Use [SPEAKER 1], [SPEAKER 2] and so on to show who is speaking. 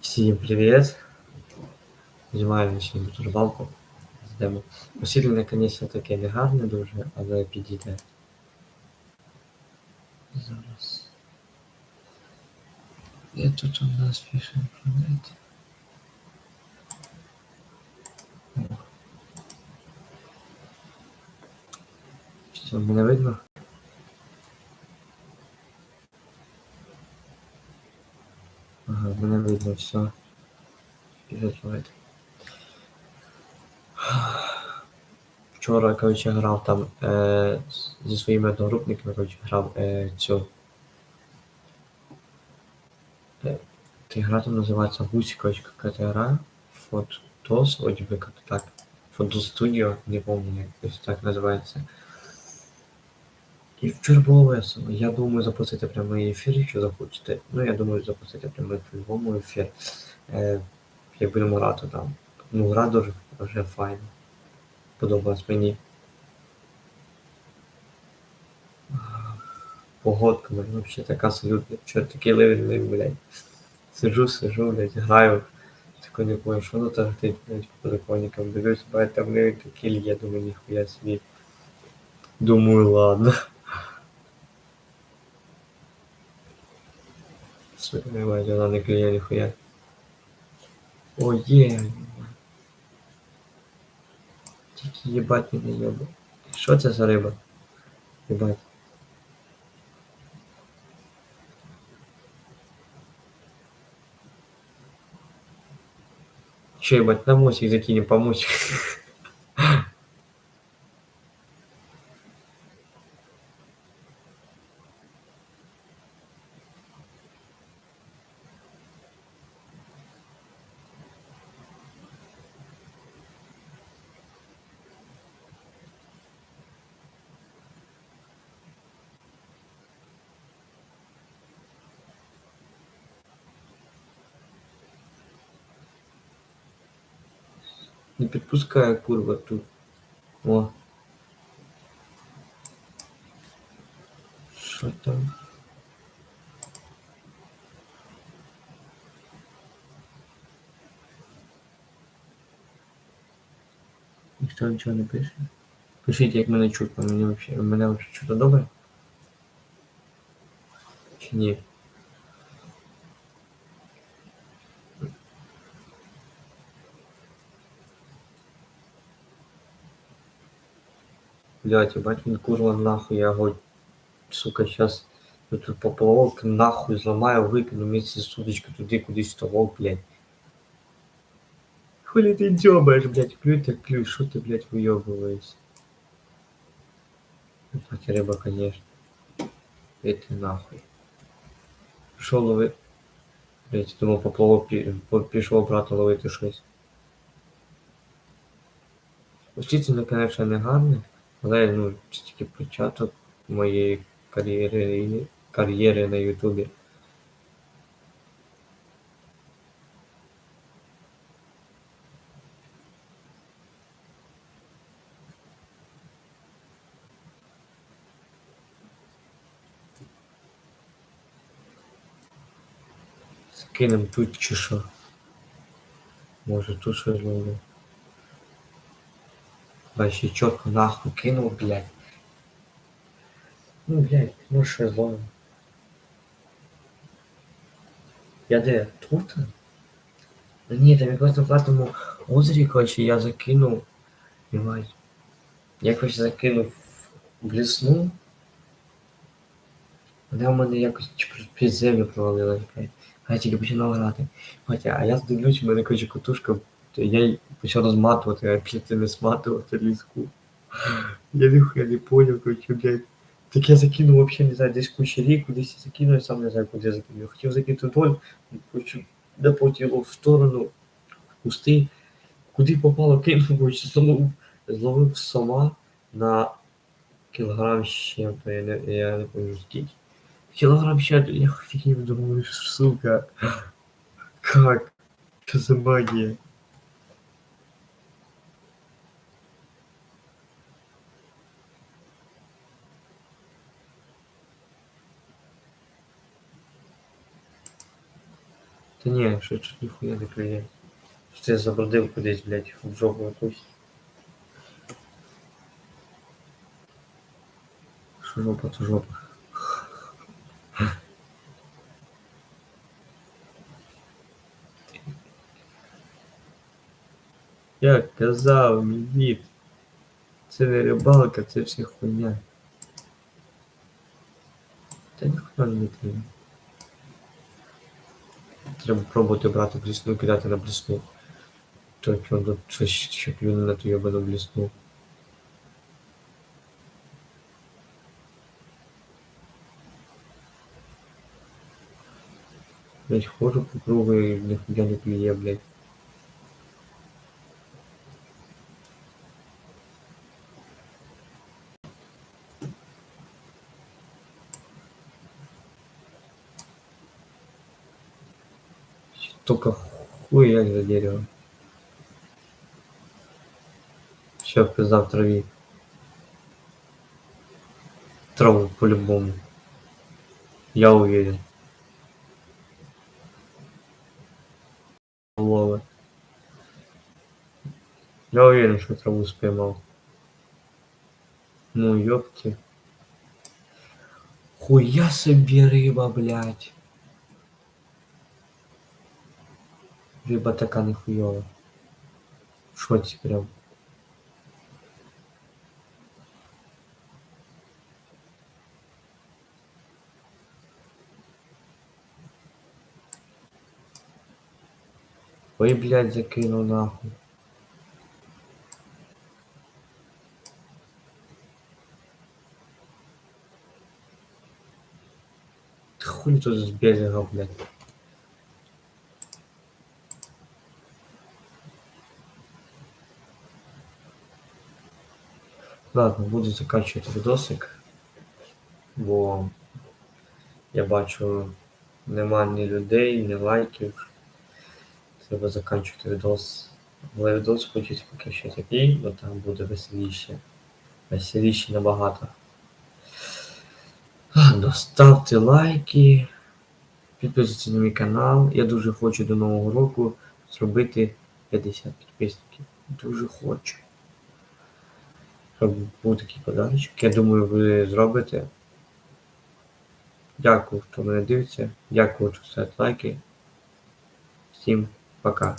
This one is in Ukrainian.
[SPEAKER 1] Всім привіт! Знімаємо сьогодні рибалку. Йдемо. Освітлення, звісно, таке не гарне дуже, але підійде. Зараз. Де тут у нас пише інтернет? Що, мене видно? Ага, мене видно все. Вчора, коротше, грав там е, зі своїми одногрупниками, коротше, грав е, цю. Е, гра там називається Гусь, коротше, яка гра. Фотос, вроді би як так. Фотостудіо, не пам'ятаю, якось так називається. І вчора було. Я думаю запустити прямий ефір, якщо захочете. Ну, я думаю запустити прямий по-любому ефір. Е, як будемо грати там. Ну, гра дуже вже файна. Подобалась мені. Погодка, блин, вообще така салютна. Вчора такий ливень, блядь. Сижу, сижу, блядь, граю. Такой не понял, що тут грати, блядь, по подоконникам. Дивлюсь, блядь, там ливень такий лє, думаю, ніхуя собі. Думаю, ладно. Сука, не бачу, вона не клює ніхуя. О, є. Тільки їбать мене йоба. Що це за риба? Їбать. Че, ебать, на мостик закинем, помочь. Не підпускає курва тут. О. Що там? Ніхто нічого не пише. Пишіть, як мене чутно, мені вообще, мене вообще чутно добре? Чи ні? Блять, ебать, він курва нахуй, я його, сука, сейчас тут поплавок нахуй зламаю, викину вместе з туди кудись того, блядь. Хули ти дзьобаєш, блядь, клюй так клюй, що ти, блядь, вийобуєшся? Ебать, риба, конечно. Иди нахуй. Пішов лови. Блять, думав поплавок пі- по- пішов брати ловити щось. Освітлення, конечно, не гарне, але ну, це тільки початок моєї кар'єри, кар'єри на Ютубі. Скинем тут чи що. Може тут щось ловлю. Бачи, чітко нахуй кинув, блядь. Ну, блядь, ну зловим. Я де? Тут? Ні, там якось на платному озері, короче, я закинув. Єбать. Я, короче, закинув в лісну. Вона в мене якось під землю провалилась, блядь. А я тільки починав грати. Хоча, а я дивлюсь, у мене, короче, катушка, я почав розматувати, а п'яти не сматувати ліску. Я ніхуя не поняв, короче, блядь. Так я закинув вообще, не знаю, десь в кучері, кудись закинув, я сам не знаю, куди я закинув. Хотів закинути вдоль, хочу, де потіло в сторону, в кусти. Куди попало, кинув, короче, зловив, зловив сама на кілограм чим-то, я не, я не пам'ятаю скільки. Килограмм ща, я фигню думаю, сука. Как? Что за магия? Та ні, що чуть ніхуя не клює. Що це забродив кудись, блядь, в жопу якусь. Що жопа, то жопа. Як казав мій дід, це не рибалка, це все хуйня. Та ніхто не треба. Треба пробувати брати блісну кидати на блісну. То чого щось ще плюне на ту йобану блісну. Блять, хожу по кругу і ніхуя не клює, блять. Только хуя за дерево. Все, пизда в траве. Траву по-любому. Я уверен. Ловы. Я уверен, что траву споймал. Ну, ёпти. Хуя себе рыба, блядь. Риба така нихуйова. В шоці прям. Ой, блядь, закинув нахуй. Хуй тут с берега, блядь. Ладно, буду заканчивать видосик, бо я бачу нема ні людей, ні лайків. Треба заканчувати відос. Але відос хочеться поки що такий, бо там буде веселіше. Веселіше набагато. Ладно, ставте лайки, підписуйтесь на мій канал. Я дуже хочу до Нового року зробити 50 підписників. Дуже хочу. Щоб був такий подарочок. Я думаю, ви зробите. Дякую, хто мене дивиться. Дякую, що ставите лайки. Всім пока.